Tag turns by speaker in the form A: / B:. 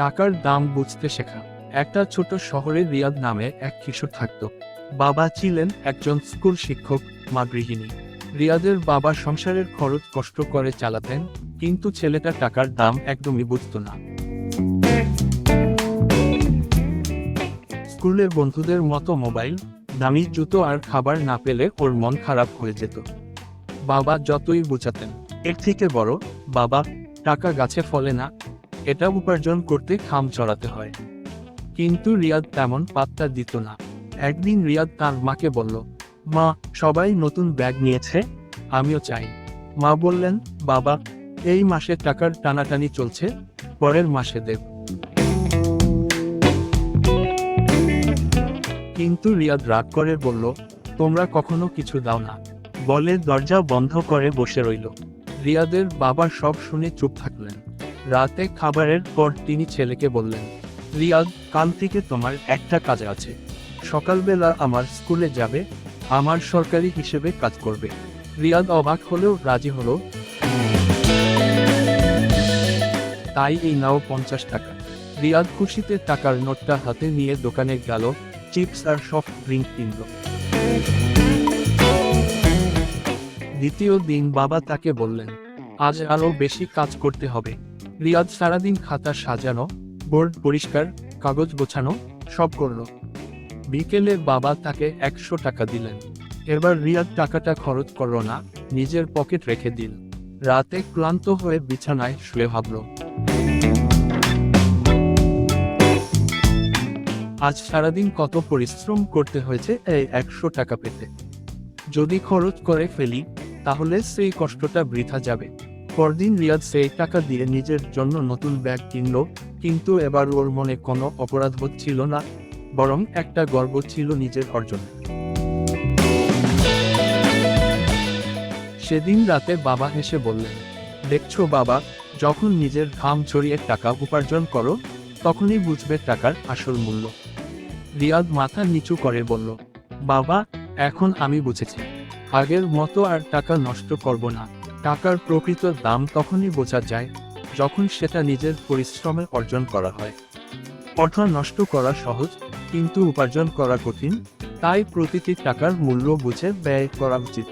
A: টাকার দাম বুঝতে শেখা। একটা ছোট শহরে রিয়াদ নামে এক কিশোর থাকত। বাবা ছিলেন একজন স্কুল শিক্ষক, মা গৃহিণী। রিয়াদের বাবা সংসারের খরচ কষ্ট করে চালাতেন, কিন্তু ছেলেটা টাকার দাম একদমই বুঝত না। স্কুলের বন্ধুদের মতো মোবাইল, দামি জুতো আর খাবার না পেলে ওর মন খারাপ হয়ে যেত। বাবা যতই বোঝাতেন, এর থেকে বড়, বাবা, টাকা গাছে ফলে না এটা উপার্জন করতে খাম চড়াতে হয়। কিন্তু রিয়াদ তেমন পাত্তা দিত না। একদিন রিয়াদ তার মাকে বলল, মা, সবাই নতুন ব্যাগ নিয়েছে? আমিও চাই। মা বললেন, বাবা, এই মাসে টাকার টানাটানি চলছে, পরের মাসে দেব। কিন্তু রিয়াদ রাগ করে বলল, তোমরা কখনো কিছু দাও না। বলে দরজা বন্ধ করে বসে রইল। রিয়াদের বাবা সব শুনে চুপ থাকলেন। রাতে খাবারের পর তিনি ছেলেকে বললেন, রিয়াদ, কাল থেকে তোমার একটা কাজ আছে। সকালবেলা আমার স্কুলে যাবে, আমার সরকারি হিসেবে কাজ করবে। রিয়াদ অবাক হলেও রাজি হলো। তাই এই নাও পঞ্চাশ টাকা। রিয়াদ খুশিতে টাকার নোটটা হাতে নিয়ে দোকানে গেল, চিপস আর সফট ড্রিঙ্ক কিনল। দ্বিতীয় দিন বাবা তাকে বললেন, আজ আরও বেশি কাজ করতে হবে। রিয়াদ সারাদিন খাতা সাজানো, বোর্ড পরিষ্কার, কাগজ গোছানো, সব করল। বিকেলে বাবা তাকে একশো টাকা দিলেন। এবার রিয়াদ টাকাটা খরচ করল না, নিজের পকেট রেখে দিল। রাতে ক্লান্ত হয়ে বিছানায় শুয়ে ভাবল। আজ সারাদিন কত পরিশ্রম করতে হয়েছে এই একশো টাকা পেতে। যদি খরচ করে ফেলি, তাহলে সেই কষ্টটা বৃথা যাবে। পরদিন রিয়াদ সেই টাকা দিয়ে নিজের জন্য নতুন ব্যাগ কিনলো, কিন্তু এবার ওর মনে কোনো অপরাধ হচ্ছিল না, বরং একটা গর্ব ছিল নিজের অর্জনে। সেদিন রাতে বাবা হেসে বললেন, দেখছ বাবা, যখন নিজের ঘাম ছড়িয়ে টাকা উপার্জন করো, তখনই বুঝবে টাকার আসল মূল্য। রিয়াদ মাথা নিচু করে বলল, বাবা, এখন আমি বুঝেছি। আগের মতো আর টাকা নষ্ট করব না। টাকার প্রকৃত দাম তখনই বোঝা যায়, যখন সেটা নিজের পরিশ্রমে অর্জন করা হয়। অর্থ নষ্ট করা সহজ, কিন্তু উপার্জন করা কঠিন, তাই প্রতিটি টাকার মূল্য বুঝে ব্যয় করা উচিত।